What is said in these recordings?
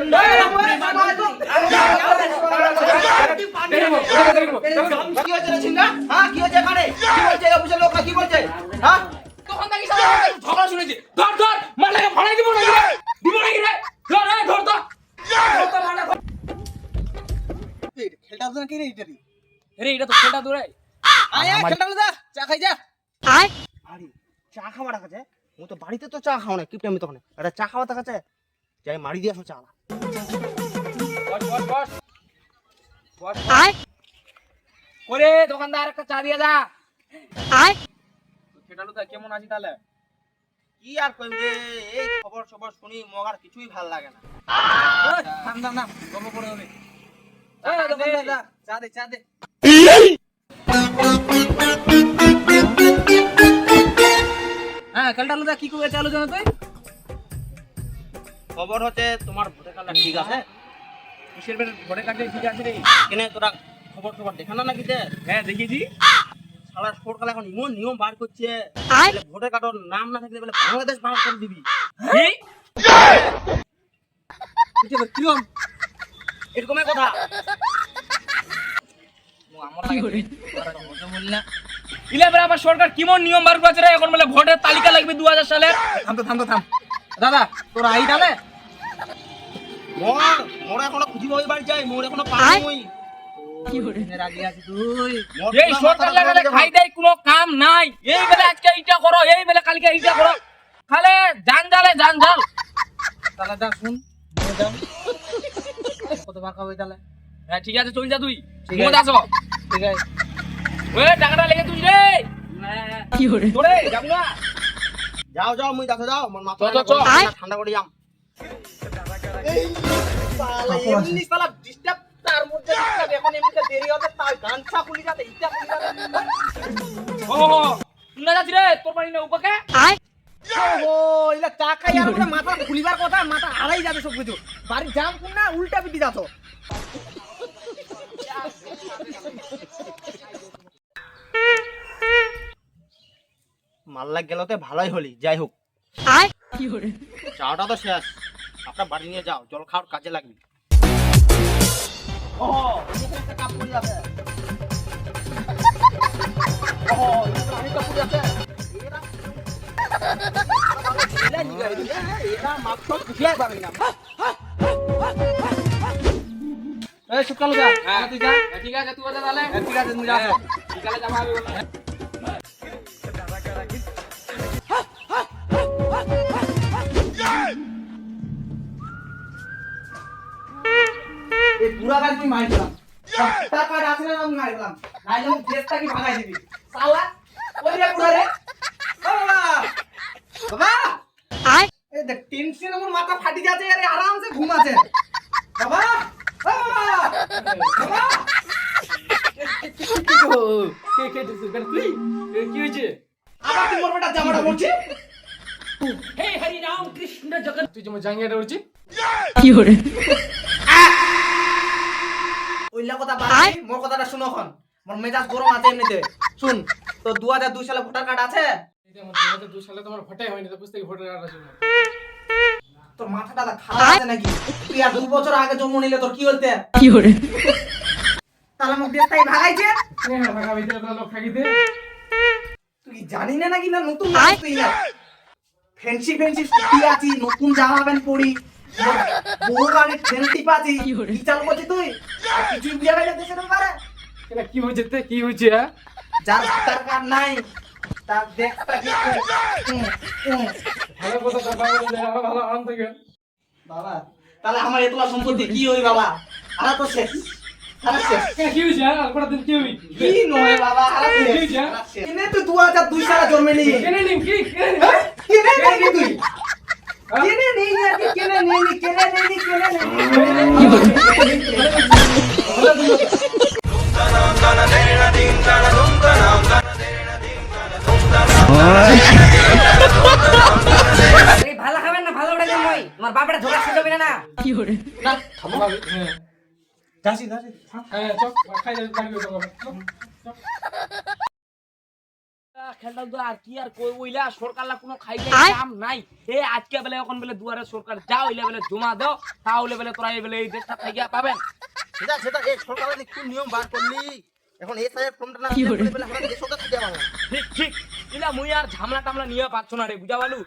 তো চা খাওয়া তো বাড়িতে তো চা আমি চা খাওয়া দেখাচ্ছে যাই, মারি দিয়ে আসো চা। ওরে দোকানদার একটা চা দিয়ে যা। খেটালো তো কেমন আছি তাহলে? কি আর কইম রে? এই খবর সবর শুনি মগার কিছুই ভালো লাগে না। থাম থাম থাম গল্প করে হবে এই দোকানদার যা। চা দে চা দে। কিসের বের ভোটে কাটে ঠিক আছে রে। কেনে তোরা খবর খবর দেখা না নাকি হ্যাঁ দেখিয়েছি। সারা সরকার এখন এমন নিয়ম বার করছে। বলে ভোটার নাম না থাকলে বলে বাংলাদেশ বার করে দিবি। কি? এটা কিরম এরকমের কথা। আমার লাগে ইলে বেলা আবার সরকার কেমন নিয়ম বার করেছে রে? এখন বলে ভোটের তালিকা লাগবে দু হাজার সালে থাম তো থাম তো থাম। দাদা তোর আই তাহলে মোর মোর এখনও খুঁজি ওই বাড়ি যাই মোর এখনও পাই ওই রাজি আছি তুই মোর এই সরকার লাগালে খাই দেয় কোনো কাম নাই। এই বেলা আজকে এইটা করো এই বেলা কালকে এইটা করো। খালে জানজালে জানজাল তাহলে যা শুন কত বাঁকা হবে তাহলে? হ্যাঁ ঠিক আছে চল যা তুই। ঠিক আছে। আসো। ঠিক আছে। ওই টাকাটা লেগে তুই রে। কি হরে? তোরে যাব না। যাও যাও মুই দেখো যাও মাথা। ঠান্ডা- করে যাম এমনি শালা ডিস্টার্ব তার মধ্যে disturb, এখন এমনিতে দেরি হবে তার গানছা খুলি যাতে ইটা খুলি যাতে। ও না যাচ্ছি রে? তোর বাড়ি না উপাকে? ও ইলা চা খাই আর পুরো মাথা খুলিবার কথা মাথা হারাই যাবে সব কিছু বাড়ি জাম কোন না উল্টা পিটি যাচ্ছ মাল্লা গেলতে ভালোই হলি যাই হোক। চাটা তো শেষ। আপনার বাড়ি নিয়ে যাও জল খাওয়ার কাজে লাগবে। ঠিক আছে তুই তাহলে ঠিক আছে তুমি যা বিকালে যাব এই পুরা গাড়ি তুই মারি দিলাম। টাকা আছে না আমি মারি দিলাম? নাইলে আমি কি ভাগাই দিবি? সালা ওই রে পুরা রে? বাবা! বাবা! এই দেখ টেনশন আমার মাথা ফাটি যাচ্ছে আরে আরামসে ঘুমাচ্ছে। বাবা! বাবা! বাবা! কে কে তুই? তুই কি হয়েছে? আবার তুই মোর বেটা জামাটা পড়ছি হে হরি রাম কৃষ্ণ জগৎ তুই যেমন জাঙ্গিয়াটা উঠছি ওইলা কথা বাদ দি, মোর কথাটা শুনো এখন। মোর মেজাজ গরম আছে এমনিতে। শুন তো দু হাজার দুই সালে ভোটার কার্ড আছে? দু সালে তোমার ভোটাই হয়নি তো বুঝতে ভোটার কার্ড আছে তোর মাথাটা খারাপ আছে নাকি? তুই আর দু বছর আগে জন্ম নিলে তোর কি বলতে তাহলে মুখ দিয়ে তাই ভাগাইছে হ্যাঁ ভাগা তো লোক থাকিতে তুই জানি না নাকি না নতুন তুই? না ফ্যান্সি ফ্যান্সি স্কুটি আছি নতুন জামা প্যান্ট পরি বড় গাড়ি ট্রেন টিপাছি কি চালু করছিস তুই? কিছুই বুঝে গেলে দেশের ব্যাপারে এটা কি হয়েছে তে? কি হয়েছে হ্যাঁ? যার ভোটার কার্ড নাই তার উম। ভালো কথা কথা বলে ভালো আরাম থেকে বাবা তাহলে আমার এতলা সম্পত্তি কি হই বাবা? আরা তো শেষ হ্যাঁ? হই? কি নয় কেনে সালে জন্মেলি কেনে কি কেনে? নেই? নেই নেই নেই কেনে নেই ভালো খাবেন না ভালো ওটা দেন মই তোমার বাপটা ধোকা শিখাবে না না না থামো যাসি যাসি হ্যাঁ চক খাই যাবে খেলটা তো আর কি আর কই ওইলা সরকার লা কোনো খাইলে নাই। এ আজকে বেলে এখন বেলে দুয়ারে সরকার যাও ওইলা বেলে জমা দাও তাহলে বেলে তোরা এই বেলে এই দেশটা পাবেন। সেটা সেটা এই সরকারের কোন নিয়ম বার করলি? এখন এই সাহেব ফর্মটা না বলে? আমরা দেশটা থেকে যাব ঠিক ঠিক। ইলা মুই আর ঝামলা টামলা নিয়ে পাচ্ছ না রে বুঝা পালু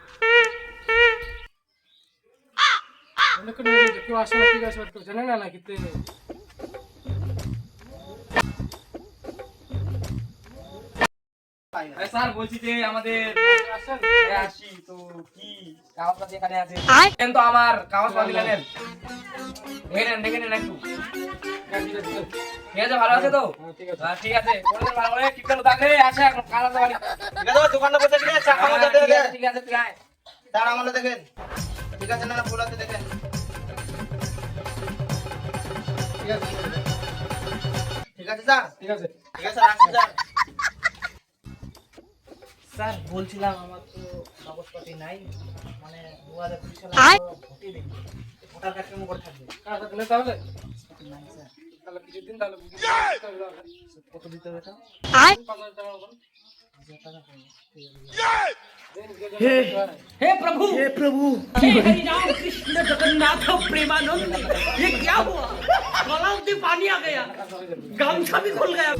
কেউ আসে না ঠিক আছে জানে না না কিন্তু স্যার বলছি যে আমাদের আসি তো কি কাগজপাতি এখানে আছে? দেন আমার কাগজপাতি নেন দেখে নেন দেখে নেন একটু। ঠিক আছে ভালো আছে তো? ঠিক আছে। ভালো করে টিপটা থাকলে আসে এখন কাজ আছে বাড়ি দোকানটা বসে গেলে চা খাওয়া যাবে ঠিক আছে ঠিক আছে তার আমলে দেখেন। ঠিক আছে না ভুল আছে দেখেন। ঠিক আছে ঠিক আছে স্যার? ঠিক আছে। ঠিক আছে রাখছি স্যার। স্যার বলছিলাম আমার তো কাগজপাতি নাই মানে দু হাজার কুড়ি সালে ভোটে দিই ভোটার কার্ড কেমন করে থাকবে কাজ থাকলে তাহলে নাই স্যার তাহলে কিছুদিন তাহলে বুঝি কত দিতে হবে এটা পাঁচ হাজার টাকা মতন হাজার টাকা হবে। हे प्रभु हे प्रभु हे हरि राम कृष्ण जगन्नाथ प्रेमानंद ये क्या हुआ गलाव से पानी आ गया गामछा भी खुल गया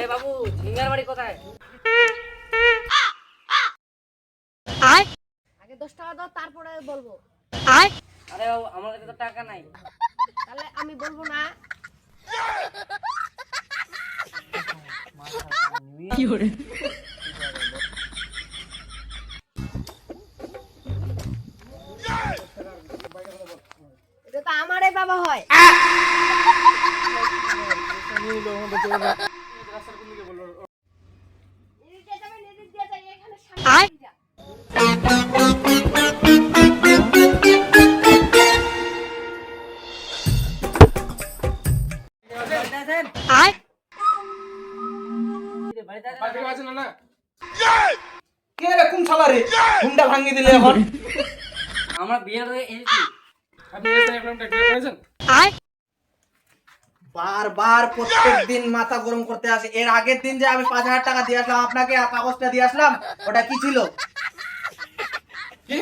আরে বাবু ঝিঙ্গার বাড়ি কোথায়? আগে দশ টাকা দাও তারপরে বলব। আরে বাবু আমার কাছে তো টাকা নাই। তাহলে আমি বলব না। এটা তো আমারই বাবা হয়। না কে রে কোন শালা রে? ঘুমটা ভাঙিয়ে দিলে এখন? আমরা বিয়ে হয়ে এসেছি। আপনি এসে এখন? টাকা পেয়েছেন বারবার প্রত্যেক দিন মাথা গরম করতে আসে। এর আগের দিন যে আমি পাঁচ হাজার টাকা দিয়ে আসলাম আপনাকে কাগজটা দিয়ে আসলাম ওটা কি ছিল? কি?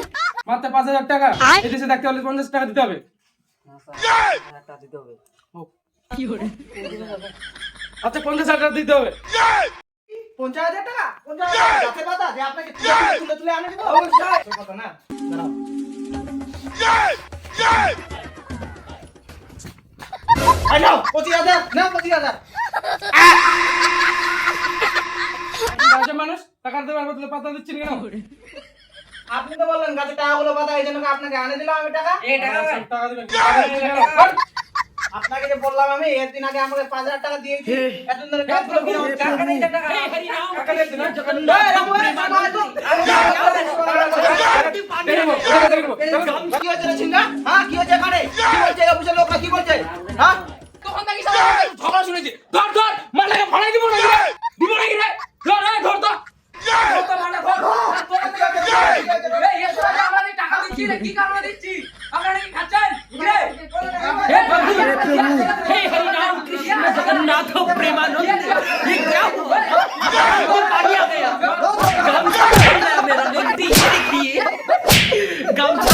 মাত্র পাঁচ হাজার টাকা। এদেশে দেখতে হলে পঞ্চাশ টাকা দিতে হবে। টাকা দিতে হবে। আচ্ছা পঞ্চাশ হাজার টাকা দিতে হবে। পঞ্চাশ হাজার টাকা? পঞ্চাশ হাজার টাকা? পাতা যে আপনাকে তুলে তুলে তুলে তুলে আনে দেবো অবশ্যই। কথা না? দাঁড়াও। এই নাও, পঁচিশ হাজার না পঁচিশ হাজার। মানুষ টাকা দেওয়ার বদলে পাতা দিচ্ছেন কেন? আপনি তো বললেন গাছের টাকাগুলো পাতা এই জন্য আপনাকে আনে দিলাম আমি টাকা। এই টাকা দিবেন? আপনাকে যে বললাম আমি এর দিন আগে আমাকে পাঁচ হাজার টাকা দিয়েছি এতদিন ধরে কাজ করে কিনা টাকা নেই টাকা টাকা দিচ্ছেন না? এই, রামু, এই, রামু, এই, তো- টাকা দেখব। কি হচ্ছে রে ছিঙ্গা? হ্যাঁ, কি হচ্ছে এখানে? কি বলছে এই অফিসের লোকরা কি বলছে? হ্যাঁ? কি কারণে দিচ্ছি আমরা নাকি খাচ্ছেন রে হে প্রভু হে প্রভু হে হরি রাম কৃষ্ণ জগন্নাথ প্রেমানন্দ ये क्या हुआ पानी आ गया गामछा खुल गया मेरा गलती ये देखिए गामछा